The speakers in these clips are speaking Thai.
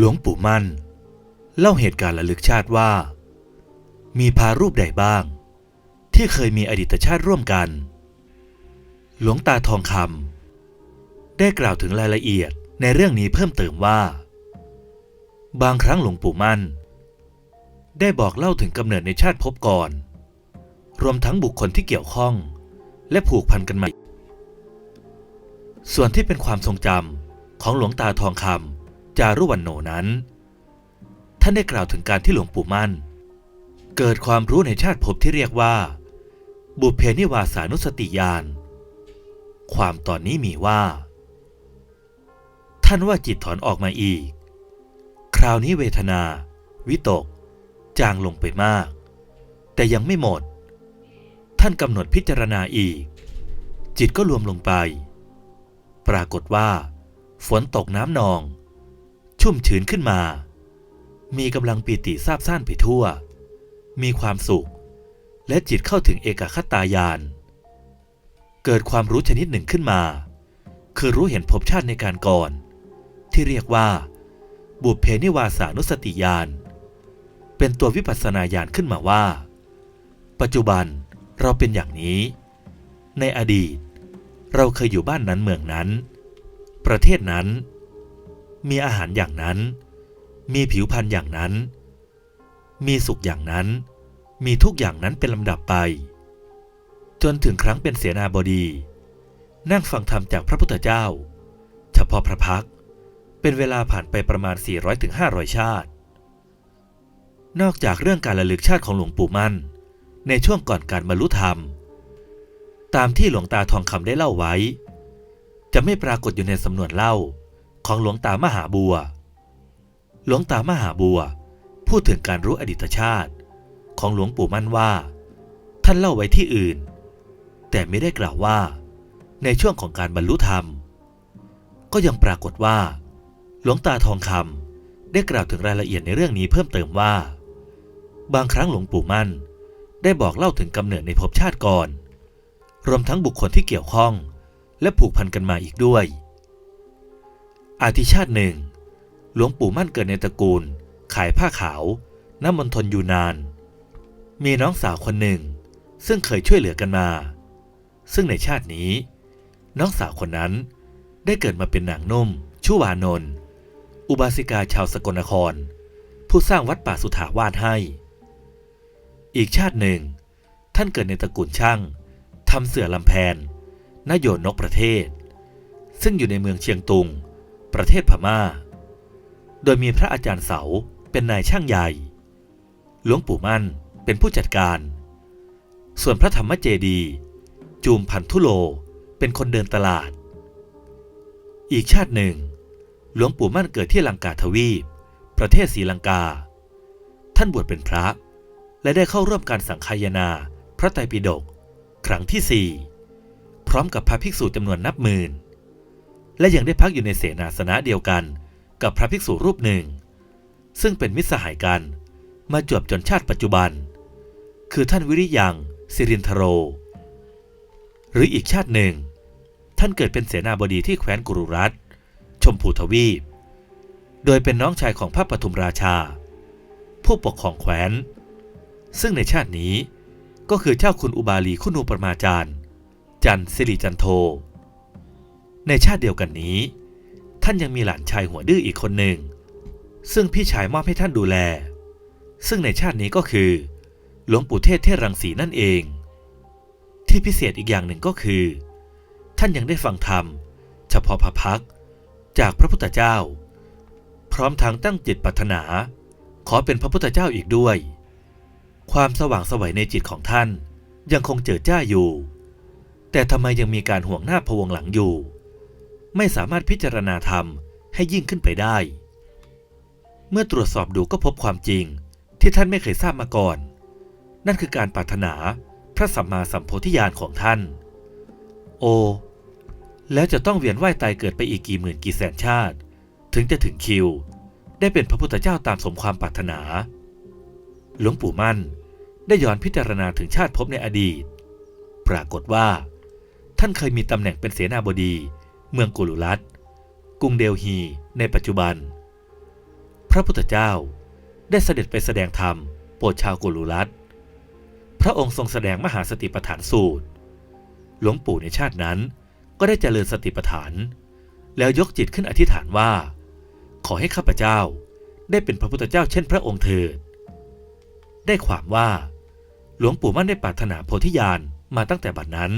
หลวงปู่มั่น เล่าเหตุการณ์ระลึกชาติว่า มีพารูปใดบ้าง ที่เคยมีอดีตชาติร่วมกัน หลวงตาทองคำได้กล่าวถึงรายละเอียดในเรื่องนี้เพิ่มเติมว่า บางครั้งหลวงปู่มั่น ได้บอกเล่าถึงกำเนิดในชาติภพก่อน รวมทั้งบุคคลที่เกี่ยวข้อง และผูกพันกันมาส่วนที่เป็นความทรงจำของหลวงตาทองคำ จารุวันโนนั้น ท่านได้กล่าวถึงการที่หลวงปู่มั่น เกิดความรู้ในชาติภพที่เรียกว่า บุพเพนิวาสานุสติญาณความตอนนี้มีว่า ท่านว่าจิตถอนออกมาอีก คราวนี้เวทนา วิตก จางลงไปมาก แต่ยังไม่หมด ท่านกำหนดพิจารณาอีก จิตก็รวมลงไป ปรากฏว่า ฝนตกน้ำนอง ชุ่มชื้นขึ้นมา มีกำลังปีติซาบซ่านไปทั่ว มีความสุข และจิตเข้าถึงเอกคตายาน เกิดความรู้ชนิดหนึ่งขึ้นมา คือรู้เห็นภพชาติในการก่อน ที่เรียกว่า บุพเพนิวาสานุสติญาณเป็นตัววิปัสสนาญาณขึ้นมาว่า ปัจจุบันเราเป็นอย่างนี้ ในอดีต เราเคยอยู่บ้านนั้นเมืองนั้น ประเทศนั้น มีอาหารอย่างนั้น มีผิวพรรณอย่างนั้น มีสุขอย่างนั้น มีทุกอย่างนั้นเป็นลำดับไป จนถึงครั้งเป็นเสนาบดี นั่งฟังธรรมจากพระพุทธเจ้า เฉพาะพระพัก เป็นเวลาผ่านไปประมาณ 400-500 ชาติ นอกจากเรื่องการระลึกชาติของหลวงปู่มั่น ในช่วงก่อนการบรรลุธรรม ตามที่หลวงตาทองคำได้เล่าไว้ จะไม่ปรากฏอยู่ในสำนวนเล่า ของหลวงตามหาบัว หลวงตามหาบัว พูดถึงการรู้อดีตชาติ ของหลวงปู่มั่นว่า ท่านเล่าไว้ที่อื่น แต่ไม่ได้กล่าวว่า ในช่วงของการบรรลุธรรม ก็ยังปรากฏว่า หลวงตาทองคำได้กล่าวถึงรายละเอียดในเรื่องนี้เพิ่มเติมว่า บางครั้งหลวงปู่มั่น ได้บอกเล่าถึงกำเนิดในภพชาติก่อน รวมทั้งบุคคลที่เกี่ยวข้อง และผูกพันกันมาอีกด้วย อาทิชาติหนึ่ง หลวงปู่มั่นเกิดในตระกูล ขายผ้าขาวน้ำมณฑลอยู่นาน มีน้องสาวคนหนึ่ง ซึ่งเคยช่วยเหลือกันมา ซึ่งในชาตินี้ น้องสาวคนนั้นได้เกิดมาเป็นนางนุ่มชุวานนท์อุบาสิกาชาวสกลนคร ผู้สร้างวัดป่าสุถาวาสให้ อีกชาติหนึ่ง ท่านเกิดในตระกูลช่างทำเสื่อลำแพนนโยนกประเทศ ซึ่งอยู่ในเมืองเชียงตุง ประเทศพม่า โดยมีพระอาจารย์เสาเป็นนายช่างใหญ่ หลวงปู่มั่นเป็นผู้จัดการ ส่วนพระธรรมเจดี จูมพันธุโลเป็นคนเดินตลาด อีกชาติหนึ่ง หลวงปู่มั่นเกิดที่ลังกาทวีป ประเทศศรีลังกา ท่านบวชเป็นพระ และได้เข้าร่วมการสังคายนาพระไตรปิฎกครั้งที่สี่พร้อมกับพระภิกษุจำนวนนับหมื่น และยังได้พักอยู่ในเสนาสนะเดียวกัน กับพระภิกษุรูปหนึ่ง ซึ่งเป็นมิตรสหายกัน มาจวบจนชาติปัจจุบัน คือท่านวิริยังสิรินทโร หรืออีกชาติหนึ่ง ท่านเกิดเป็นเสนาบดีที่แคว้นกุรุรัตชมพูทวีป โดยเป็นน้องชายของพระปฐุมราชา ผู้ปกครองแคว้น ซึ่งในชาตินี้ก็คือเจ้าคุณอุบาลีคุณูปรมาจารย์ จันสิริจันโท ในชาติเดียวกันนี้ ท่านยังมีหลานชายหัวดื้ออีกคนหนึ่ง ซึ่งพี่ชายมอบให้ท่านดูแล ซึ่งในชาตินี้ก็คือ หลวงปู่เทศเทศรังสีนั่นเอง ที่พิเศษอีกอย่างหนึ่งก็คือ ท่านยังได้ฟังธรรม เฉพาะพระพักจากพระพุทธเจ้า พร้อมทั้งตั้งจิตปรารถนา ขอเป็นพระพุทธเจ้าอีกด้วย ความสว่างไสวัยในจิตของท่านยังคงเจิดจ้าอยู่ แต่ทำไมยังมีการห่วงหน้าพวงหลังอยู่ ไม่สามารถพิจารณาธรรมให้ยิ่งขึ้นไปได้ เมื่อตรวจสอบดูก็พบความจริงที่ท่านไม่เคยทราบมาก่อน นั่นคือการปรารถนาพระสัมมาสัมโพธิญาณของท่าน โอ แล้วจะต้องเวียนว่ายตายเกิดไปอีกกี่หมื่นกี่แสนชาติ ถึงจะถึงคิว ได้เป็นพระพุทธเจ้าตามสมความปรารถนา หลวงปู่มั่นได้ย้อนพิจารณาถึงชาติภพในอดีต ปรากฏว่า ท่านเคยมีตำแหน่งเป็นเสนาบดี เมืองกุลุรัตกรุงเดลฮีในปัจจุบัน พระพุทธเจ้าได้เสด็จไปแสดงธรรมโปรดชาวกุลุรัตพระองค์ทรงแสดงมหาสติปัฏฐานสูตร หลวงปู่ในชาตินั้นก็ได้เจริญสติปัฏฐาน แล้วยกจิตขึ้นอธิษฐานว่า ขอให้ข้าพเจ้าได้เป็นพระพุทธเจ้าเช่นพระองค์เถิด ได้ความว่าหลวงปู่มั่นได้ปรารถนาโพธิญาณมาตั้งแต่บัดนั้น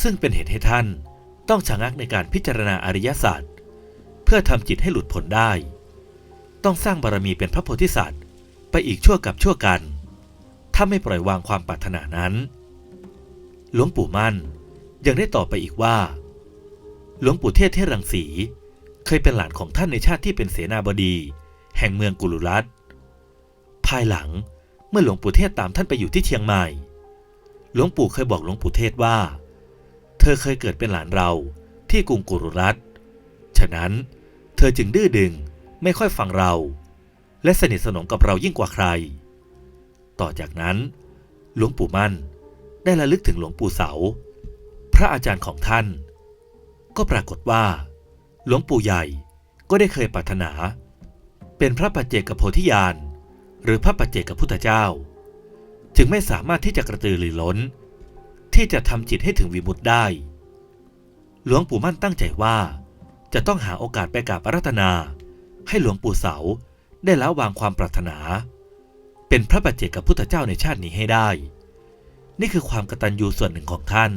ซึ่งเป็นเหตุให้ท่าน ต้องชะงักในการพิจารณาอริยศาสัจเพื่อทำจิตให้หลุดพ้นได้ ต้องสร้างบารมีเป็นพระโพธิสัตว์ ไปอีกชั่วกับชั่วกัน ถ้าไม่ปล่อยวางความปรารถนานั้น หลวงปู่มั่นยังได้ต่อไปอีกว่า หลวงปู่เทศเทศรังสี เคยเป็นหลานของท่านในชาติที่เป็นเสนาบดี แห่งเมืองกุลุรัตภายหลังเมื่อหลวงปู่เทศตามท่านไปอยู่ที่เชียงใหม่ หลวงปู่เคยบอกหลวงปู่เทศว่า ธอเคยเกิดเป็นหลานเราที่กรุงกุรุรัตฉะนั้นเธอจึงดื้อดึงไม่ค่อยฟังเรา และสนิทสนมกับเรายิ่งกว่าใคร ต่อจากนั้นหลวงปู่มั่นได้ระลึกถึงหลวงปู่เสา พระอาจารย์ของท่าน ก็ปรากฏว่า หลวงปู่ใหญ่ก็ได้เคยปรารถนา เป็นพระปัจเจกโพธิญาณหรือพระปัจเจกพุทธเจ้า จึงไม่สามารถที่จะกระตือรือร้น ที่จะทำจิตให้ถึงวิมุตได้ หลวงปู่มั่นตั้งใจว่า จะต้องหาโอกาสไปกราบอารัธนา ให้หลวงปู่เสาได้ละวางความปรารถนา เป็นพระปัจเจกพุทธเจ้าในชาตินี้ให้ได้ นี่คือความกตัญญูส่วนหนึ่งของท่าน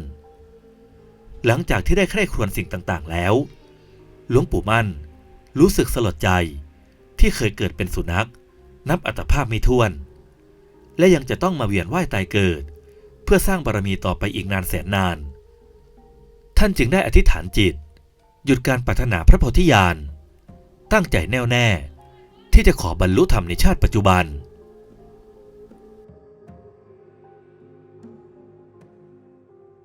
หลังจากที่ได้ใคร่ครวญสิ่งต่างๆแล้ว หลวงปู่มั่นรู้สึกสลดใจที่เคยเกิดเป็นสุนัข นับอัตภาพไม่ถ้วน และยังจะต้องมาเวียนว่ายตายเกิด พื่อสร้างบารมีต่อไปอีกนานแสนนาน ท่านจึงได้อธิษฐานจิต หยุดการปรารถนาพระโพธิญาณ ตั้งใจแน่วแน่ ที่จะขอบรรลุธรรมในชาติปัจจุบัน